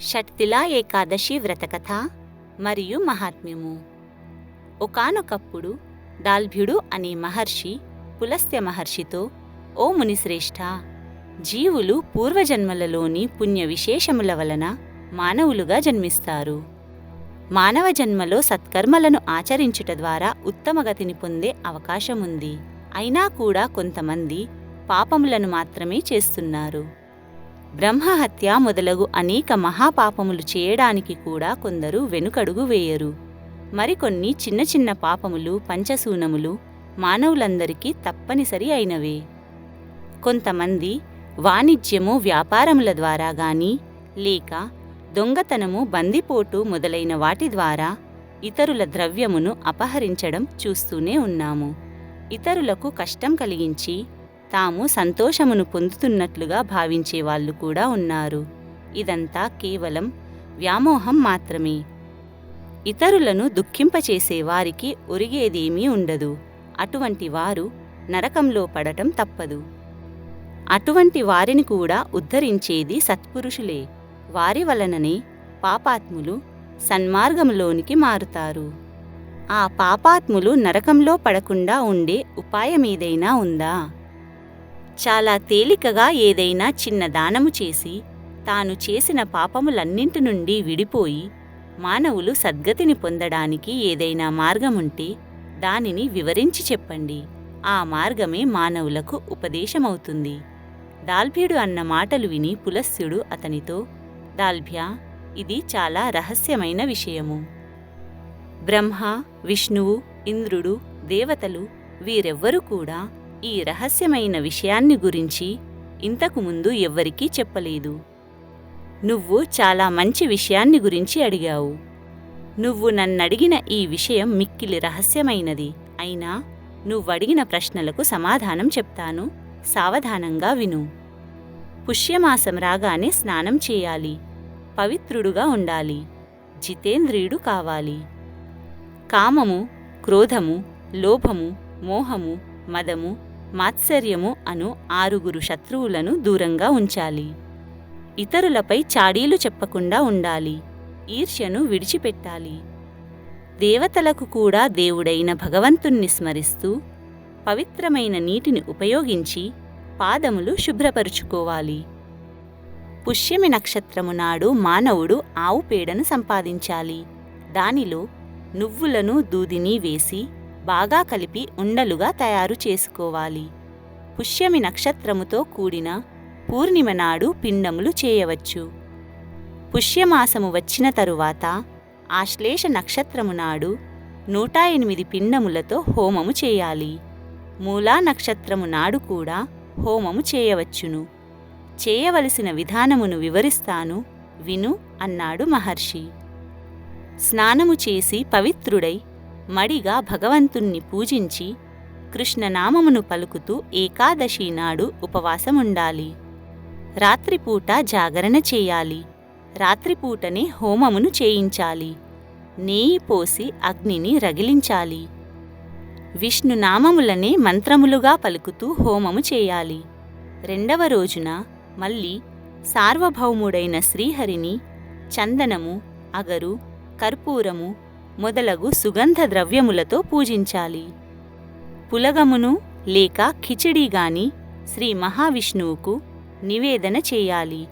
షట్తిలా ఏకాదశి వ్రతకథ మరియు మహాత్మ్యము. ఒకానొకప్పుడు దాల్భ్యుడు అనే మహర్షి పులస్త్య మహర్షితో ఓ మునిశ్రేష్ఠ జీవులు పూర్వజన్మలలోని పుణ్య విశేషముల వలన మానవులుగా జన్మిస్తారు. మానవ జన్మలో సత్కర్మలను ఆచరించుట ద్వారా ఉత్తమగతిని పొందే అవకాశముంది. అయినా కూడా కొంతమంది పాపములను మాత్రమే చేస్తున్నారు. బ్రహ్మహత్య మొదలగు అనేక మహాపాపములు చేయడానికి కూడా కొందరు వెనుకడుగు వేయరు. మరికొన్ని చిన్న చిన్న పాపములు పంచశూనములు మానవులందరికీ తప్పనిసరి అయినవే. కొంతమంది వాణిజ్యము వ్యాపారముల ద్వారా గాని లేక దొంగతనము బందిపోటు మొదలైన వాటి ద్వారా ఇతరుల ద్రవ్యమును అపహరించడం చూస్తూనే ఉన్నాము. ఇతరులకు కష్టం కలిగించి తాము సంతోషమును పొందుతున్నట్లుగా భావించే వాళ్ళు కూడా ఉన్నారు. ఇదంతా కేవలం వ్యామోహం మాత్రమే. ఇతరులను దుఃఖింపచేసే వారికి ఒరిగేదేమీ ఉండదు. అటువంటి వారు నరకంలో పడటం తప్పదు. అటువంటి వారిని కూడా ఉద్ధరించేది సత్పురుషులే. వారి వలననే పాపాత్ములు సన్మార్గంలోనికి మారుతారు. ఆ పాపాత్ములు నరకంలో పడకుండా ఉండే ఉపాయమేదైనా ఉందా? చాలా తేలికగా ఏదైనా చిన్న దానము చేసి తాను చేసిన పాపములన్నింటి నుండి విడిపోయి మానవులు సద్గతిని పొందడానికి ఏదైనా మార్గముంటే దానిని వివరించి చెప్పండి. ఆ మార్గమే మానవులకు ఉపదేశమవుతుంది. దాల్భ్యుడు అన్న మాటలు విని పులస్యుడు అతనితో దాల్భ్య ఇది చాలా రహస్యమైన విషయము. బ్రహ్మ విష్ణువు ఇంద్రుడు దేవతలు వీరెవ్వరూ కూడా ఈ రహస్యమైన విషయాన్ని గురించి ఇంతకు ముందు ఎవ్వరికీ చెప్పలేదు. నువ్వు చాలా మంచి విషయాన్ని గురించి అడిగావు. నువ్వు నన్నడిగిన ఈ విషయం మిక్కిలి రహస్యమైనది. అయినా నువ్వడిగిన ప్రశ్నలకు సమాధానం చెప్తాను. సావధానంగా విను. పుష్యమాసం రాగానే స్నానం చేయాలి. పవిత్రుడుగా ఉండాలి. జితేంద్రియుడు కావాలి. కామము క్రోధము లోభము మోహము మదము మాత్సర్యము అను ఆరుగురు శత్రువులను దూరంగా ఉంచాలి. ఇతరులపై చాడీలు చెప్పకుండా ఉండాలి. ఈర్ష్యను విడిచిపెట్టాలి. దేవతలకు కూడా దేవుడైన భగవంతుణ్ణి స్మరిస్తూ పవిత్రమైన నీటిని ఉపయోగించి పాదములు శుభ్రపరుచుకోవాలి. పుష్యమి నక్షత్రము నాడు మానవుడు ఆవు పేడను సంపాదించాలి. దానిలో నువ్వులను దూదిని వేసి బాగా కలిపి ఉండలుగా తయారు చేసుకోవాలి. పుష్యమి నక్షత్రముతో కూడిన పూర్ణిమ నాడు పిండములు చేయవచ్చు. పుష్యమాసము వచ్చిన తరువాత ఆశ్లేష నక్షత్రము నాడు నూట ఎనిమిది పిండములతో హోమము చేయాలి. మూలా నక్షత్రము నాడు కూడా హోమము చేయవచ్చును. చేయవలసిన విధానమును వివరిస్తాను విను అన్నాడు మహర్షి. స్నానము చేసి పవిత్రుడై మడిగా భగవంతుణ్ణి పూజించి కృష్ణనామమును పలుకుతూ ఏకాదశి నాడు ఉపవాసముండాలి. రాత్రిపూట జాగరణ చేయాలి. రాత్రిపూటనే హోమమును చేయించాలి. నేయి పోసి అగ్నిని రగిలించాలి. విష్ణునామములనే మంత్రములుగా పలుకుతూ హోమము చేయాలి. రెండవ రోజున మళ్ళీ సార్వభౌముడైన శ్రీహరిని చందనము అగరు కర్పూరము మొదలగు సుగంధ ద్రవ్యములతో పూజించాలి. పులగమును లేక ఖిచిడి గాని శ్రీ మహావిష్ణువుకు నివేదన చేయాలి.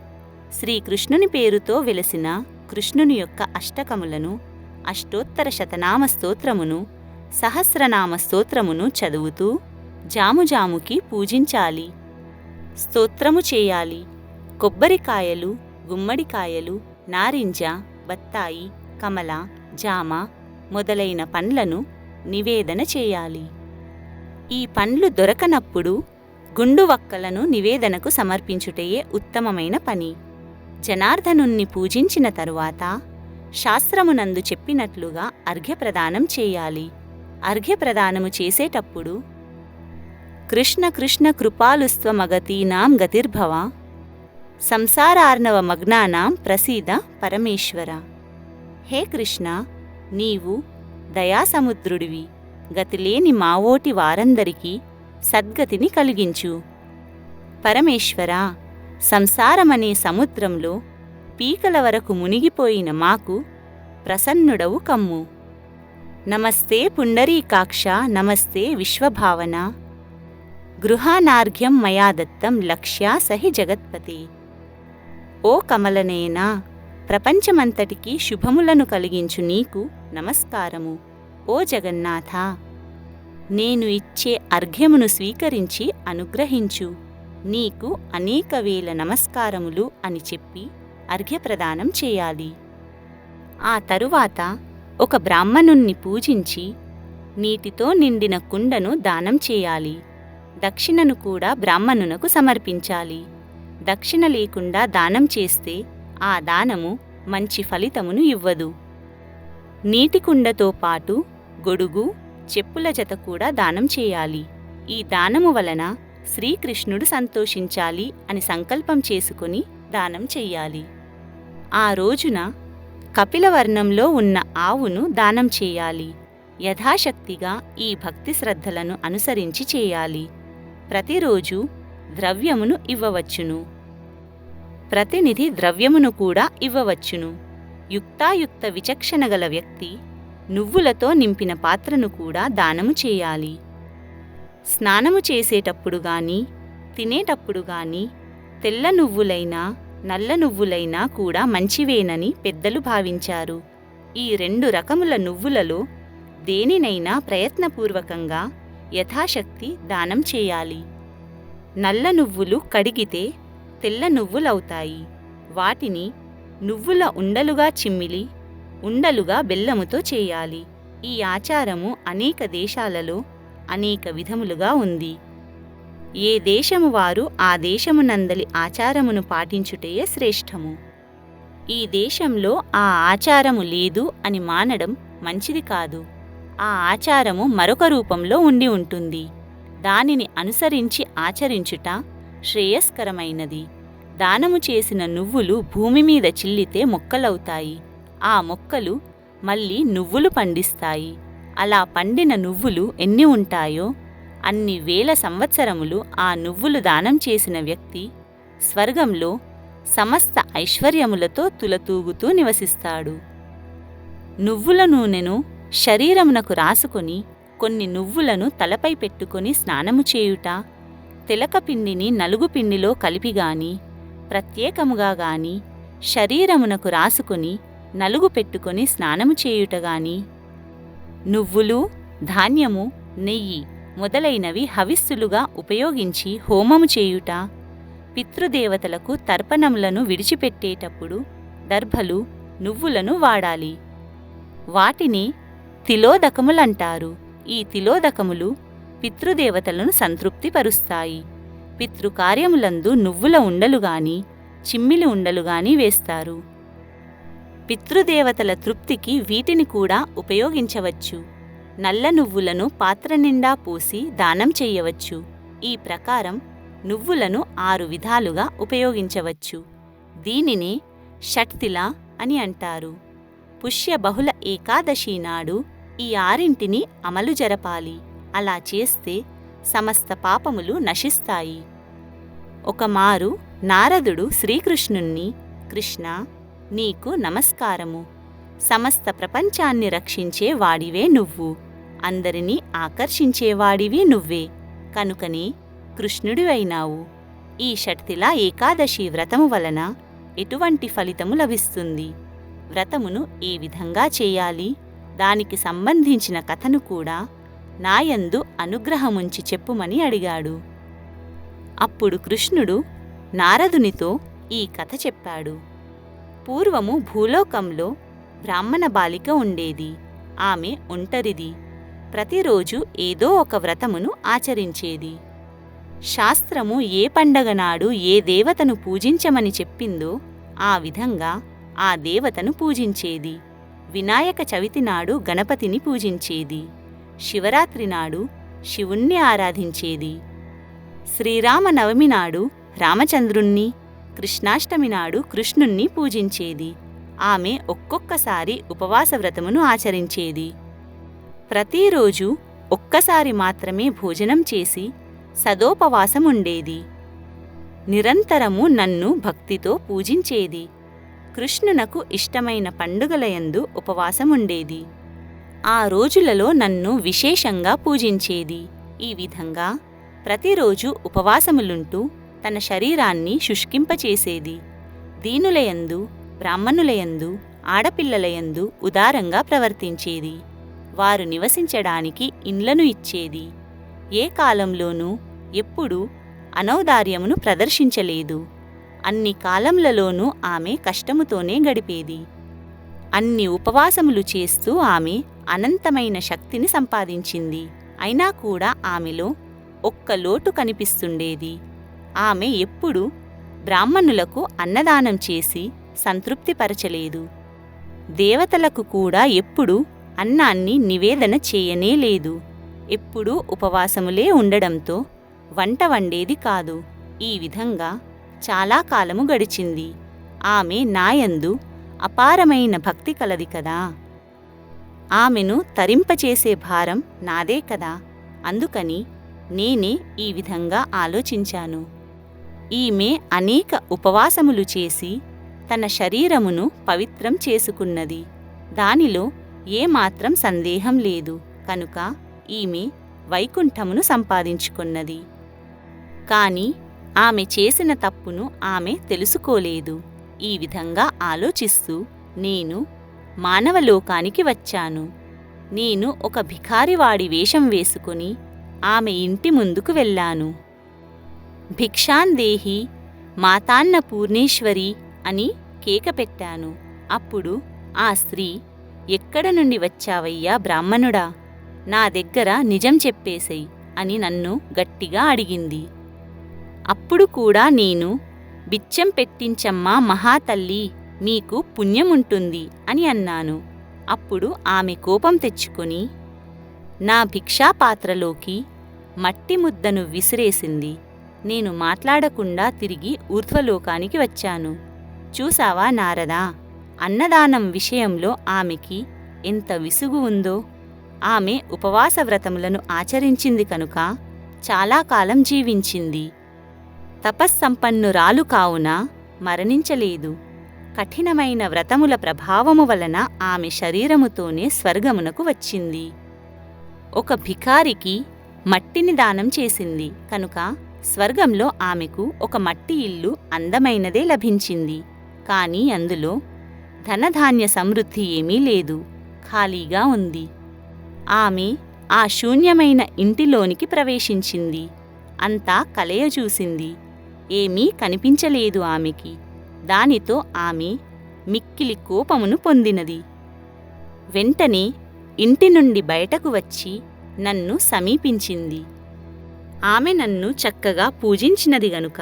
శ్రీకృష్ణుని పేరుతో వెలసిన కృష్ణుని యొక్క అష్టకములను అష్టోత్తర శతనామ స్తోత్రమును సహస్రనామ స్తోత్రమును చదువుతూ జాముజాముకి పూజించాలి. స్తోత్రము చేయాలి. కొబ్బరికాయలు గుమ్మడికాయలు నారింజ బత్తాయి కమల జామ మొదలైన పండ్లను నివేదన చేయాలి. ఈ పండ్లు దొరకనప్పుడు గుండువక్కలను నివేదనకు సమర్పించుటయే ఉత్తమమైన పని. జనార్దనుణ్ణి పూజించిన తరువాత శాస్త్రమునందు చెప్పినట్లుగా అర్ఘ్యప్రదానం చేయాలి. అర్ఘ్యప్రదానము చేసేటప్పుడు కృష్ణ కృష్ణ కృపాలుస్త్వమగతీనాం గతిర్భవ సంసారార్ణవ మగ్నానాం ప్రసీద పరమేశ్వర. హే కృష్ణ నీవు దయాసముద్రుడివి. గతిలేని మావోటి వారందరికీ సద్గతిని కలిగించు. పరమేశ్వర సంసారమనే సముద్రంలో పీకల వరకు మునిగిపోయిన మాకు ప్రసన్నుడవు కమ్ము. నమస్తే పుండరీకాక్ష నమస్తే విశ్వభావన. గృహానార్ఘ్యం మయా దత్తం లక్ష్యా సహి జగత్పతి. ఓ కమలనేనా ప్రపంచమంతటికీ శుభములను కలిగించు నీకు నమస్కారము. ఓ జగన్నాథ నేను ఇచ్చే అర్ఘ్యమును స్వీకరించి అనుగ్రహించు. నీకు అనేక వేల నమస్కారములు అని చెప్పి అర్ఘ్యప్రదానం చేయాలి. ఆ తరువాత ఒక బ్రాహ్మణుణ్ణి పూజించి నీటితో నిండిన కుండను దానం చేయాలి. దక్షిణను కూడా బ్రాహ్మణునకు సమర్పించాలి. దక్షిణ లేకుండా దానం చేస్తే ఆ దానము మంచి ఫలితమును ఇవ్వదు. నీటి కుండతో పాటు గొడుగు చెప్పుల జత కూడా దానం చేయాలి. ఈ దానము వలన శ్రీకృష్ణుడు సంతోషించాలి అని సంకల్పం చేసుకుని దానం చెయ్యాలి. ఆ రోజున కపిలవర్ణంలో ఉన్న ఆవును దానం చేయాలి. యథాశక్తిగా ఈ భక్తి శ్రద్ధలను అనుసరించి చేయాలి. ప్రతిరోజు ద్రవ్యమును ఇవ్వవచ్చును. ప్రతినిధి ద్రవ్యమును కూడా ఇవ్వవచ్చును. యుక్తాయుక్త విచక్షణ గల వ్యక్తి నువ్వులతో నింపిన పాత్రను కూడా దానము చేయాలి. స్నానము చేసేటప్పుడు గాని తినేటప్పుడు గాని తెల్ల నువ్వులైనా నల్ల నువ్వులైనా కూడా మంచివేనని పెద్దలు భావించారు. ఈ రెండు రకముల నువ్వులలో దేనినైనా ప్రయత్నపూర్వకంగా యథాశక్తి దానం చేయాలి. నల్ల నువ్వులు కడిగితే తెల్ల నువ్వులవుతాయి. వాటిని నువ్వుల ఉండలుగా చిమ్మిలి ఉండలుగా బెల్లముతో చేయాలి. ఈ ఆచారము అనేక దేశాలలో అనేక విధములుగా ఉంది. ఏ దేశము వారు ఆ దేశమునందలి ఆచారమును పాటించుటయే శ్రేష్టము. ఈ దేశంలో ఆ ఆచారము లేదు అని మానడం మంచిది కాదు. ఆ ఆచారము మరొక రూపంలో ఉండి ఉంటుంది. దానిని అనుసరించి ఆచరించుట శ్రేయస్కరమైనది. దానము చేసిన నువ్వులు భూమి మీద చిల్లితే మొక్కలవుతాయి. ఆ మొక్కలు మళ్ళీ నువ్వులు పండిస్తాయి. అలా పండిన నువ్వులు ఎన్ని ఉంటాయో అన్ని వేల సంవత్సరములు ఆ నువ్వులు దానం చేసిన వ్యక్తి స్వర్గంలో సమస్త ఐశ్వర్యములతో తులతూగుతూ నివసిస్తాడు. నువ్వుల నూనెను శరీరమునకు రాసుకొని కొన్ని నువ్వులను తలపై పెట్టుకొని స్నానము చేయుట తిలకపిండిని కలిపి కలిపిగాని ప్రత్యేకముగా గాని శరీరమునకు రాసుకొని నలుగు పెట్టుకొని స్నానము చేయుటగాని నువ్వులు ధాన్యము నెయ్యి మొదలైనవి హవిస్సులుగా ఉపయోగించి హోమము చేయుట పితృదేవతలకు తర్పణములను విడిచిపెట్టేటప్పుడు దర్భలు నువ్వులను వాడాలి. వాటిని తిలోదకములంటారు. ఈ తిలోదకములు పితృదేవతలను సంతృప్తిపరుస్తాయి. పితృకార్యములందు నువ్వుల ఉండలుగాని చిమ్మిలి ఉండలుగాని వేస్తారు. పితృదేవతల తృప్తికి వీటిని కూడా ఉపయోగించవచ్చు. నల్ల నువ్వులను పాత్ర నిండా పోసి దానం చెయ్యవచ్చు ఈ ప్రకారం నువ్వులను ఆరు విధాలుగా ఉపయోగించవచ్చు. దీనిని షట్తిల అని అంటారు. పుష్య బహుళ ఏకాదశి నాడు ఈ ఆరింటిని అమలు జరపాలి. అలా చేస్తే సమస్త పాపములు నశిస్తాయి. ఒకమారు నారదుడు శ్రీకృష్ణుణ్ణి కృష్ణ నీకు నమస్కారము. సమస్త ప్రపంచాన్ని రక్షించే వాడివే నువ్వు. అందరినీ ఆకర్షించేవాడివి నువ్వే. కనుకనే కృష్ణుడివైనావు. ఈ షట్తిలా ఏకాదశి వ్రతము వలన ఎటువంటి ఫలితము లభిస్తుంది? వ్రతమును ఏ విధంగా చేయాలి? దానికి సంబంధించిన కథను కూడా నాయందు అనుగ్రహముంచి చెప్పుమని అడిగాడు. అప్పుడు కృష్ణుడు నారదునితో ఈ కథ చెప్పాడు. పూర్వము భూలోకంలో బ్రాహ్మణ బాలిక ఉండేది. ఆమె ఒంటరిది. ప్రతిరోజు ఏదో ఒక వ్రతమును ఆచరించేది. శాస్త్రము ఏ పండగ నాడు ఏ దేవతను పూజించమని చెప్పిందో ఆ విధంగా ఆ దేవతను పూజించేది. వినాయక చవితి నాడు గణపతిని పూజించేది. శివరాత్రి నాడు శివుణ్ణి ఆరాధించేది. శ్రీరామనవమి నాడు రామచంద్రుణ్ణి కృష్ణాష్టమి నాడు కృష్ణుణ్ణి పూజించేది. ఆమె ఒక్కొక్కసారి ఉపవాస వ్రతమును ఆచరించేది. ప్రతిరోజు ఒక్కసారి మాత్రమే భోజనం చేసి సదోపవాసముండేది. నిరంతరము నన్ను భక్తితో పూజించేది. కృష్ణునకు ఇష్టమైన పండుగలయందు ఉపవాసముండేది. ఆ రోజులలో నన్ను విశేషంగా పూజించేది. ఈ విధంగా ప్రతిరోజు ఉపవాసములుంటూ తన శరీరాన్ని శుష్కింపచేసేది. దీనులయందు బ్రాహ్మణులయందు ఆడపిల్లలయందు ఉదారంగా ప్రవర్తించేది. వారు నివసించడానికి ఇండ్లను ఇచ్చేది. ఏ కాలంలోనూ ఎప్పుడూ అనౌదార్యమును ప్రదర్శించలేదు. అన్ని కాలంలలోనూ ఆమె కష్టముతోనే గడిపేది. అన్ని ఉపవాసములు చేస్తూ ఆమె అనంతమైన శక్తిని సంపాదించింది. అయినా కూడా ఆమెలో ఒక్క లోటు కనిపిస్తుండేది. ఆమె ఎప్పుడూ బ్రాహ్మణులకు అన్నదానం చేసి సంతృప్తిపరచలేదు. దేవతలకు కూడా ఎప్పుడూ అన్నాన్ని నివేదన చేయనే లేదు. ఎప్పుడూ ఉపవాసములే ఉండడంతో వంట వండేది కాదు. ఈ విధంగా చాలా కాలము గడిచింది. ఆమె నాయందు అపారమైన భక్తి కలది కదా! ఆమెను తరింపచేసే భారం నాదే కదా. అందుకని నేనే ఈ విధంగా ఆలోచించాను. ఈమె అనేక ఉపవాసములు చేసి తన శరీరమును పవిత్రం చేసుకున్నది. దానిలో ఏమాత్రం సందేహం లేదు. కనుక ఈమె వైకుంఠమును సంపాదించుకున్నది. కాని ఆమె చేసిన తప్పును ఆమె తెలుసుకోలేదు. ఈ విధంగా ఆలోచిస్తూ నేను మానవలోకానికి వచ్చాను. నేను ఒక భిఖారివాడి వేషం వేసుకుని ఆమె ఇంటి ముందుకు వెళ్ళాను. భిక్షాందేహి మాతాన్న పూర్ణేశ్వరి అని కేక పెట్టాను. అప్పుడు ఆ స్త్రీ ఎక్కడ నుండి వచ్చావయ్యా బ్రాహ్మణుడా? నా దగ్గర నిజం చెప్పేసేయ్ అని నన్ను గట్టిగా అడిగింది. అప్పుడు కూడా నేను బిచ్చం పెట్టించమ్మా మహాతల్లి మీకు పుణ్యముంటుంది అని అన్నాను. అప్పుడు ఆమె కోపం తెచ్చుకొని నా భిక్షాపాత్రలోకి మట్టి ముద్దను విసిరేసింది. నేను మాట్లాడకుండా తిరిగి ఊర్ధ్వలోకానికి వచ్చాను. చూసావా నారదా అన్నదానం విషయంలో ఆమెకి ఎంత విసుగు ఉందో. ఆమె ఉపవాస వ్రతములను ఆచరించింది కనుక చాలా కాలం జీవించింది. తపస్సంపన్నురాలు కావున మరణించలేదు. కఠినమైన వ్రతముల ప్రభావము వలన ఆమె శరీరముతోనే స్వర్గమునకు వచ్చింది. ఒక భికారికి మట్టిని దానం చేసింది. కనుక స్వర్గంలో ఆమెకు ఒక మట్టి ఇల్లు అందమైనదే లభించింది. కాని అందులో ధనధాన్య సమృద్ధి ఏమీ లేదు. ఖాళీగా ఉంది. ఆమె ఆ శూన్యమైన ఇంటిలోనికి ప్రవేశించింది. అంతా కలయ చూసింది ఏమీ కనిపించలేదు ఆమెకి. దానితో ఆమె మిక్కిలి కోపమును పొందినది. వెంటనే ఇంటి నుండి బయటకు వచ్చి నన్ను సమీపించింది. ఆమె నన్ను చక్కగా పూజించినది గనుక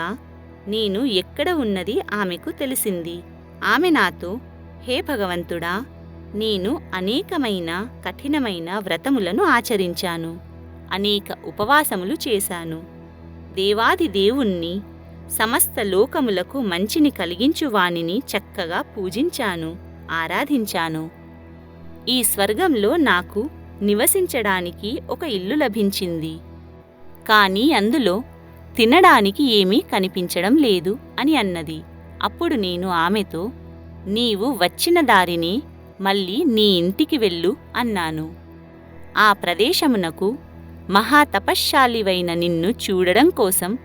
నేను ఎక్కడ ఉన్నది ఆమెకు తెలిసింది. ఆమె నాతో హే భగవంతుడా నేను అనేకమైన కఠినమైన వ్రతములను ఆచరించాను అనేక ఉపవాసములు చేశాను. దేవాది దేవుణ్ణి సమస్త లోకములకు మంచిని కలిగించు వానిని చక్కగా పూజించాను ఆరాధించాను. ఈ స్వర్గంలో నాకు నివసించడానికి ఒక ఇల్లు లభించింది. కాని అందులో తినడానికి ఏమీ కనిపించడం లేదు అని అన్నది. అప్పుడు నేను ఆమెతో నీవు వచ్చిన దారిని మళ్ళీ నీ ఇంటికి వెళ్ళు అన్నాను. ఆ ప్రదేశమునకు మహాతపశ్శాలివైన నిన్ను చూడడం కోసం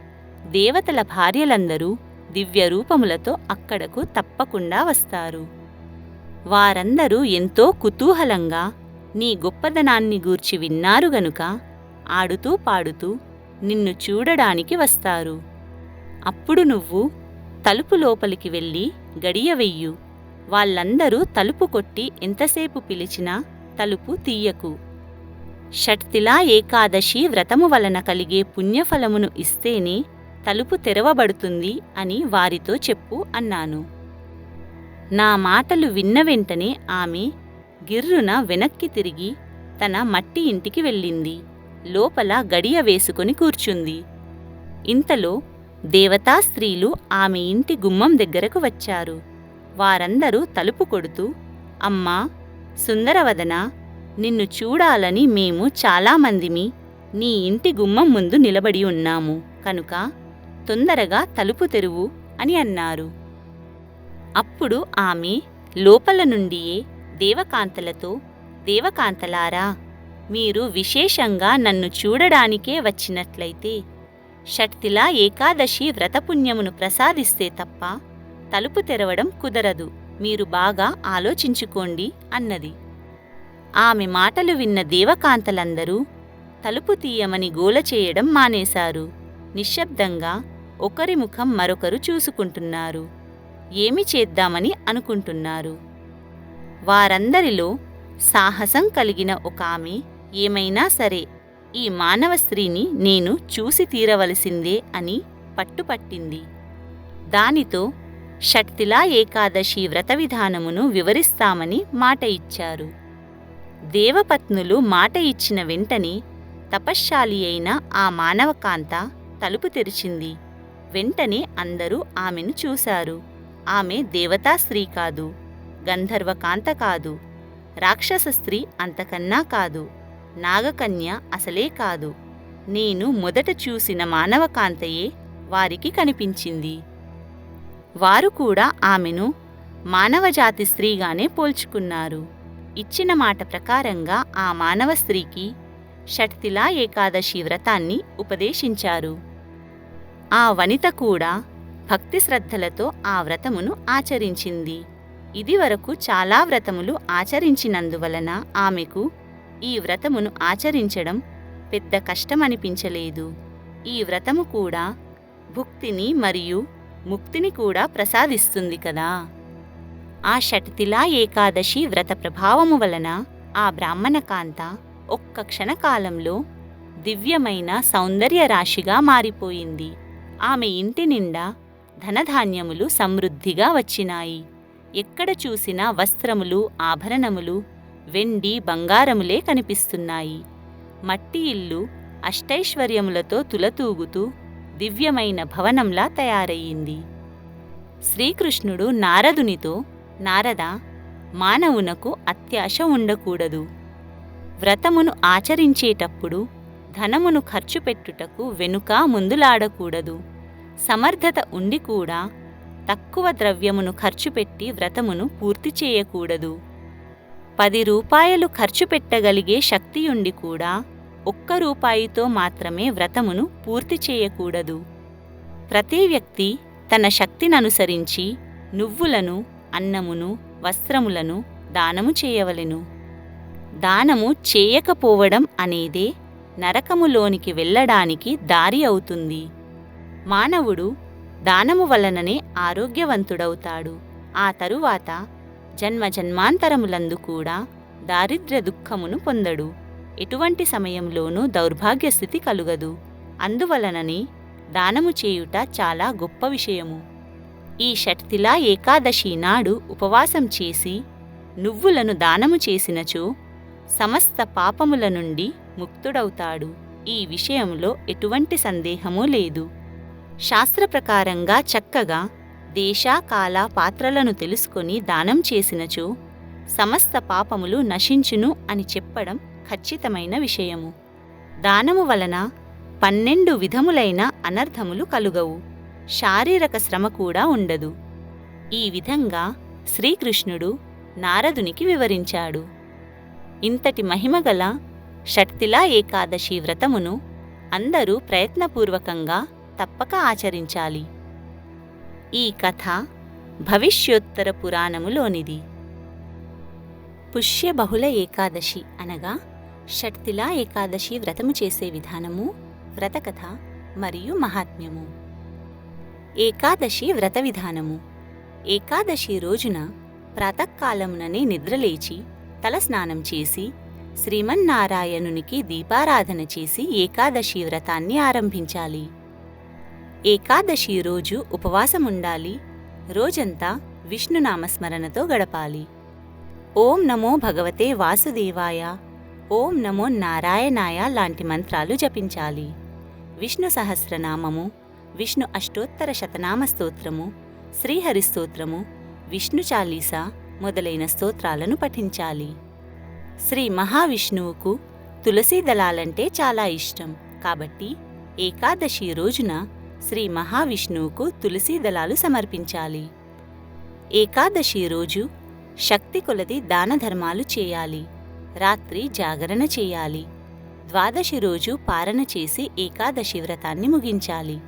దేవతల భార్యలందరూ దివ్య రూపములతో అక్కడకు తప్పకుండా వస్తారు. వారందరూ ఎంతో కుతూహలంగా నీ గొప్పదనాన్ని గూర్చి విన్నారు గనుక ఆడుతూ పాడుతూ నిన్ను చూడడానికి వస్తారు. అప్పుడు నువ్వు తలుపు లోపలికి వెళ్ళి గడియ వెయ్యు. వాళ్ళందరూ తలుపు కొట్టి ఎంతసేపు పిలిచినా తలుపు తీయకు. షట్తిలా ఏకాదశి వ్రతము వలన కలిగే పుణ్యఫలమును ఇస్తేనే తలుపు తెరవబడుతుంది అని వారితో చెప్పు అన్నాను. నా మాటలు విన్న వెంటనే ఆమె గిర్రున వెనక్కి తిరిగి తన మట్టి ఇంటికి వెళ్ళింది. లోపల గడియ వేసుకొని కూర్చుంది. ఇంతలో దేవతా స్త్రీలు ఆమె ఇంటి గుమ్మం దగ్గరకు వచ్చారు. వారందరూ తలుపు కొడుతూ అమ్మా సుందరవదన నిన్ను చూడాలని మేము చాలామందిమి నీ ఇంటి గుమ్మం ముందు నిలబడి ఉన్నాము. కనుక తొందరగా తలుపు తెరువు అని అన్నారు. అప్పుడు ఆమె లోపల నుండియే దేవకాంతలతో దేవకాంతలారా మీరు విశేషంగా నన్ను చూడడానికే వచ్చినట్లయితే షట్తిలా ఏకాదశి వ్రతపుణ్యమును ప్రసాదిస్తే తప్ప తలుపు తెరవడం కుదరదు. మీరు బాగా ఆలోచించుకోండి అన్నది. ఆమె మాటలు విన్న దేవకాంతలందరూ తలుపు తీయమని గోల చేయడం మానేశారు. నిశ్శబ్దంగా ఒకరి ముఖం మరొకరు చూసుకుంటున్నారు. ఏమి చేద్దామని అనుకుంటున్నారు? వారందరిలో సాహసం కలిగిన ఒక ఆమె ఏమైనా సరే ఈ మానవ స్త్రీని నేను చూసి తీరవలసిందే అని పట్టుపట్టింది. దానితో షట్తిలా ఏకాదశి వ్రత విధానమును వివరిస్తామని మాట ఇచ్చారు. దేవపత్నులు మాట ఇచ్చిన వెంటనే తపశ్శాలి అయిన ఆ మానవకాంత తలుపు తెరిచింది. వెంటనే అందరూ ఆమెను చూశారు. ఆమె దేవతా స్త్రీ కాదు గంధర్వకాంత కాదు రాక్షస స్త్రీ అంతకన్నా కాదు నాగకన్య అసలే కాదు. నేను మొదట చూసిన మానవకాంతయే వారికి కనిపించింది. వారు కూడా ఆమెను మానవజాతి స్త్రీగానే పోల్చుకున్నారు. ఇచ్చిన మాట ప్రకారంగా ఆ మానవ స్త్రీకి షట్తిలా ఏకాదశి వ్రతాన్ని ఉపదేశించారు. ఆ వనిత కూడా భక్తి శ్రద్ధలతో ఆ వ్రతమును ఆచరించింది. ఇదివరకు చాలా వ్రతములు ఆచరించినందువలన ఆమెకు ఈ వ్రతమును ఆచరించడం పెద్ద కష్టమనిపించలేదు. ఈ వ్రతము కూడా భుక్తిని మరియు ముక్తిని కూడా ప్రసాదిస్తుంది కదా. ఆ షట్తిలా ఏకాదశి వ్రత ప్రభావము వలన ఆ బ్రాహ్మణకాంత ఒక్క క్షణకాలంలో దివ్యమైన సౌందర్య రాశిగా మారిపోయింది. ఆమె ఇంటి నిండా ధనధాన్యములు సమృద్ధిగా వచ్చినాయి. ఎక్కడ చూసినా వస్త్రములు ఆభరణములు వెండి బంగారములే కనిపిస్తున్నాయి. మట్టి ఇల్లు అష్టైశ్వర్యములతో తులతూగుతూ దివ్యమైన భవనంలా తయారయ్యింది శ్రీకృష్ణుడు నారదునితో నారద మానవునకు అత్యాశ ఉండకూడదు. వ్రతమును ఆచరించేటప్పుడు ధనమును ఖర్చు పెట్టుటకు వెనుక ముందులాడకూడదు. సమర్థత ఉండి కూడా తక్కువ ద్రవ్యమును ఖర్చు పెట్టి వ్రతమును పూర్తి చేయకూడదు. పది రూపాయలు ఖర్చు పెట్టగలిగే శక్తియుండి కూడా ఒక్క రూపాయితో మాత్రమే వ్రతమును పూర్తి చేయకూడదు. ప్రతి వ్యక్తి తన శక్తిననుసరించి నువ్వులను అన్నమును వస్త్రములను దానము చేయవలెను. దానము చేయకపోవడం అనేదే నరకములోనికి వెళ్ళడానికి దారి అవుతుంది. మానవుడు దానము వలననే ఆరోగ్యవంతుడవుతాడు. ఆ తరువాత జన్మ జన్మాంతరములందు కూడా దారిద్ర్య దుఃఖమును పొందడు. ఎటువంటి సమయంలోనూ దౌర్భాగ్య స్థితి కలుగదు. అందువలననే దానము చేయుట చాలా గొప్ప విషయము. ఈ షట్తిలా ఏకాదశి నాడు ఉపవాసం చేసి నువ్వులను దానము చేసినచో సమస్త పాపముల నుండి ముక్తుడవుతాడు. ఈ విషయంలో ఎటువంటి సందేహమూ లేదు. శాస్త్ర ప్రకారంగా చక్కగా దేశాకాల పాత్రలను తెలుసుకొని దానం చేసినచో సమస్త పాపములు నశించును అని చెప్పడం ఖచ్చితమైన విషయము. దానము వలన పన్నెండు విధములైన అనర్థములు కలుగవు. శారీరక శ్రమ కూడా ఉండదు. ఈ విధంగా శ్రీకృష్ణుడు నారదునికి వివరించాడు. ఇంతటి మహిమగల షట్తిలా ఏకాదశి వ్రతమును అందరూ ప్రయత్నపూర్వకంగా తప్పక ఆచరించాలి. ఈ కథ భవిష్యోత్తర పురాణములోనిది. పుష్యబహుళ ఏకాదశి అనగా షట్తిలా ఏకాదశి వ్రతము చేసే విధానము వ్రతకథ మరియు మహాత్మ్యము. ఏకాదశి వ్రత విధానము. ఏకాదశి రోజున ప్రాతకాలముననే నిద్రలేచి తలస్నానం చేసి శ్రీమన్నారాయణునికి దీపారాధన చేసి ఏకాదశి వ్రతాన్ని ఆరంభించాలి. ఏకాదశి రోజు ఉపవాసముండాలి. రోజంతా విష్ణునామస్మరణతో గడపాలి. ఓం నమో భగవతే వాసుదేవాయ. ఓం నమో నారాయణాయ లాంటి మంత్రాలు జపించాలి. విష్ణు సహస్రనామము విష్ణు అష్టోత్తర శతనామ స్తోత్రము శ్రీహరి స్తోత్రము విష్ణు చాలీసా మొదలైన స్తోత్రాలను పఠించాలి. శ్రీ మహావిష్ణువుకు తులసీ దళాలంటే చాలా ఇష్టం. కాబట్టి ఏకాదశి రోజున శ్రీ మహావిష్ణువుకు తులసీ దళాలు సమర్పించాలి. ఏకాదశి రోజు శక్తి కొలది దాన ధర్మాలు చేయాలి. రాత్రి జాగరణ చేయాలి. ద్వాదశి రోజు పారణ చేసి ఏకాదశి వ్రతాన్ని ముగించాలి.